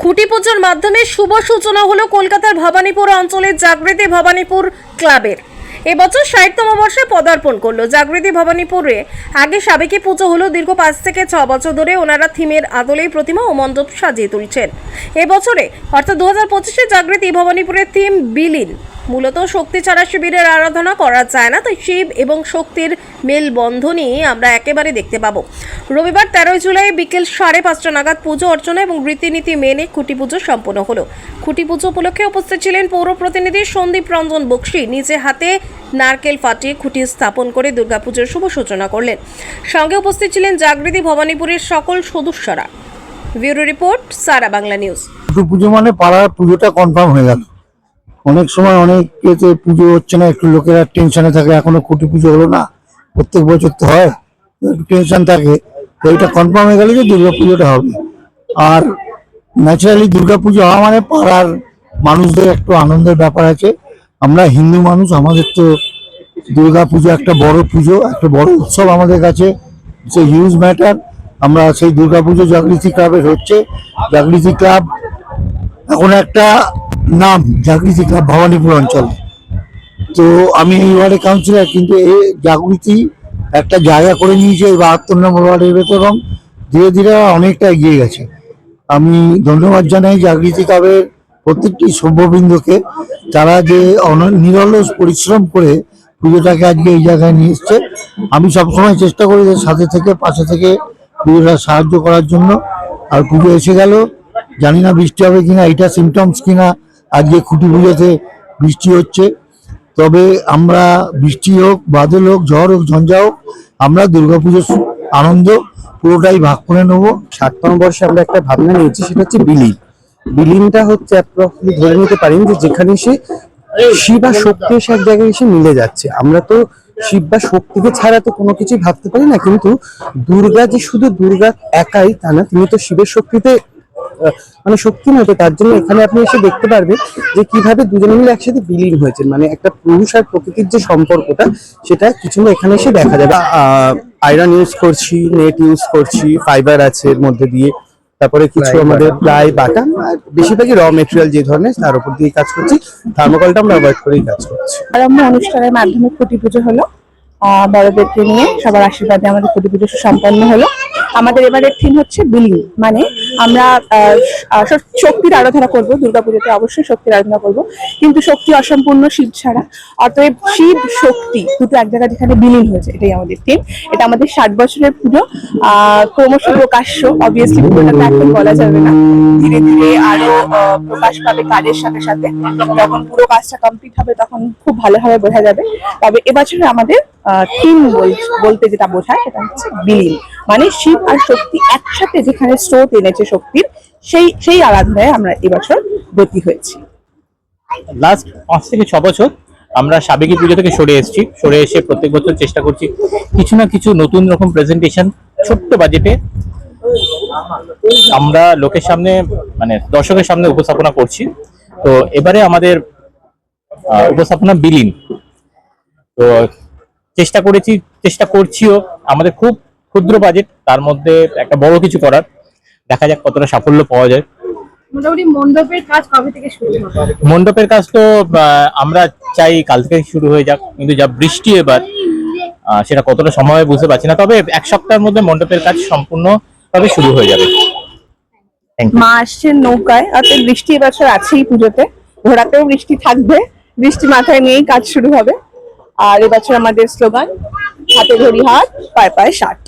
খুঁটি পুজোর মাধ্যমে শুভ সূচনা হলো কলকাতার ভবানীপুর অঞ্চলের জাগৃতি ভবানীপুর ক্লাবের। এবছর ষাটতম বর্ষে পদার্পণ করল। জাগৃতি ভবানীপুরে আগে সাবেকি পুজো হলো দীর্ঘ পাঁচ থেকে ছ বছর ধরে ওনারা থিমের আদলেই প্রতিমা ও মণ্ডপ সাজিয়ে তুলছেন। এবছরে, অর্থাৎ দু হাজার পঁচিশে জাগৃতি ভবানীপুরের থিম বিলীন। মূলত শক্তি ছাড়া শিবিরের আরাধনা করা যায় না, তাই শিব এবং শক্তির মেলবন্ধনই আমরা একেবারে দেখতে পাবো। রবিবার তেরোই জুলাই বিকেল সাড়ে পাঁচটা নাগাদ পুজো অর্চনা এবং রীতিনীতি মেনে খুঁটি পুজো সম্পন্ন হলো। খুঁটি পুজো উপলক্ষে উপস্থিত ছিলেন পৌর প্রতিনিধি সন্দীপ রঞ্জন বক্সি। নিজে হাতে নারকেল ফাটিয়ে খুঁটি স্থাপন করে দুর্গাপুজোর শুভ সূচনা করলেন। সঙ্গে উপস্থিত ছিলেন জাগৃতি ভবানীপুরের সকল সদস্যরা। Bureau report Sara Bangla news. পুজো মানে পাড়ার পুজোটা কনফার্ম হয়ে গেল। অনেক সময় অনেক এতে পুজো হচ্ছে না, একটু লোকেরা টেনশনে থাকে, এখনও কোটি পুজো হলো না, প্রত্যেক বছর তো হয় টেনশন থাকে, তো এটা কনফার্ম হয়ে গেলে যে দুর্গা পুজোটা হবে। আর ন্যাচারালি দুর্গা পুজো হওয়া মানে পাড়ার মানুষদের একটু আনন্দের ব্যাপার আছে। আমরা হিন্দু মানুষ, আমাদের তো দুর্গা পুজো একটা বড় পুজো, একটা বড় উৎসব আমাদের কাছে সে হিউজ ম্যাটার আমরা সেই দুর্গা পুজো জাগৃতি ক্লাবের হচ্ছে। জাগৃতি ক্লাব এখন একটা নাম জাগৃতি ক্লাব ভবানীপুর অঞ্চলে। তো আমি এই ওয়ার্ডে কাউন্সিলর কিন্তু এই জাগৃতি একটা জায়গা করে নিয়েছে এই বাহাত্তর নম্বর ওয়ার্ডের ভেতর এবং ধীরে ধীরে অনেকটা এগিয়ে গেছে। আমি ধন্যবাদ জানাই জাগৃতি ক্লাবের প্রত্যেকটি সভ্যবৃন্দকে, তারা যে নিরলস পরিশ্রম করে পুজোটাকে আজকে এই জায়গায় নিয়ে এসছে। আমি সবসময় চেষ্টা করি যে সাথে থেকে, পাশে থেকে পুজোটা সাহায্য করার জন্য। আর পুজো এসে গেল, জানি না বৃষ্টি হবে কিনা এটা সিমটমস কিনা আজকে খুঁটি পুজোতে বৃষ্টি হচ্ছে। তবে আমরা বৃষ্টি হোক, বাদল হোক, ঝড় হোক, ঝঞ্ঝা হোক, আমরা দুর্গাপুজোর আনন্দ পুরোটাই ভাগ করে নেব। ষাটতম বর্ষে আমরা একটা ভাবনা নিয়েছি, সেটা হচ্ছে বিলীন। বিলীনটা হচ্ছে approximately ধরে নিতে পারেন যে যেখানে সে শিব আর শক্তি এসে এক জায়গায় এসে মিলে যাচ্ছে। আমরা তো শিব বা শক্তিকে ছাড়া তো কোনো কিছুই ভাবতে পারি না, কিন্তু দুর্গা যে শুধু দুর্গা একাই তা না, তিনি তো শিবের শক্তিতে মানে শক্তি নয় তো তার জন্য এখানে আপনি এসে দেখতে পারবেন যে কীভাবে দুজনে মিলে একসাথে বিলীন হয়েছেন। মানে একটা পুরুষ আর প্রকৃতির যে সম্পর্কটা সেটা কিছু না এখানে এসে দেখা যাবে। আয়রন ইউজ করছি নেট ইউজ করছি ফাইবার আছে এর মধ্যে দিয়ে। তারপরে কিছু আমাদের প্লাই বাটা বেশিরভাগই র মেটেরিয়াল যে ধরনের তার উপর দিয়ে কাজ করছি। থার্মোকলটা আমরা অ্যাভয়েড করেই কাজ করছি। আর আমরা অনুষ্ঠানের মাধ্যমে খুঁটি পুজো হলো। আহ, বড়দেরকে নিয়ে সবার আশীর্বাদে আমাদের খুঁটি পুজো সম্পন্ন হলো। আমাদের এবারের থিম হচ্ছে বিলিং। মানে আমরা শক্তির আরাধনা করব, দুর্গাপুজোতে অবশ্যই শক্তির আরাধনা করব। কিন্তু শক্তি অসম্পূর্ণ শিব ছাড়া। অতএব শিব, শক্তি দুটো এক জায়গায় যেখানে বিলীন হয়েছে এটাই আমাদের থিম এটা আমাদের ষাট বছরের পুজো। ক্রমশ প্রকাশ্য অবভিয়াসলি পুজোটা তো এখন বলা যাবে না। ধীরে ধীরে আরও প্রকাশ পাবে কাজের সাথে সাথে। যখন পুরো কাজটা কমপ্লিট হবে তখন খুব ভালোভাবে বোঝা যাবে। তবে এবছরে আমাদের থিম বলতে যেটা বোঝায় সেটা হচ্ছে বিলীন। মানে শিব আর শক্তি একসাথে যেখানে স্রোত এনেছে শক্তির, সেই সেই আরাধনায় আমরা এবছর ব্রতী হয়েছি। লাস্ট পাঁচ থেকে ছ বছর আমরা সাবেকি পুজো থেকে সরে এসেছি। সরে এসে প্রত্যেক বছর চেষ্টা করছি কিছু না কিছু নতুন রকম প্রেজেন্টেশন ছোট্ট বাজেটে আমরা লোকের সামনে মানে দর্শকের সামনে উপস্থাপনা করছি। তো এবারে আমাদের উপস্থাপনা বিলীন। তো চেষ্টা করেছি, চেষ্টা করছিও। আমাদের খুব ক্ষুদ্র বাজেট তার মধ্যে একটা বড় কিছু করার। দেখা যাক কতটা সাফল্য পাওয়া যায়। মোটামুটি মণ্ডপের কাজ কবে থেকে শুরু হবে? মণ্ডপের কাজ তো আহ, আমরা চাই কাল থেকে শুরু হয়ে যাক কিন্তু যা বৃষ্টি এবার আহ, সেটা কতটা সময় বুঝতে পারছি না। তবে এক সপ্তাহের মধ্যে মণ্ডপের কাজ সম্পূর্ণ সম্পূর্ণভাবে শুরু হয়ে যাবে। মা আসছেন নৌকায় অর্থাৎ বৃষ্টি এবছর আছেই পুজোতে। ঘোড়াতেও বৃষ্টি থাকবে বৃষ্টি মাথায় নিয়েই কাজ শুরু হবে। আর এবছর আমাদের স্লোগান হাতে ধরি হাত পায়ে পায়ে ষাট।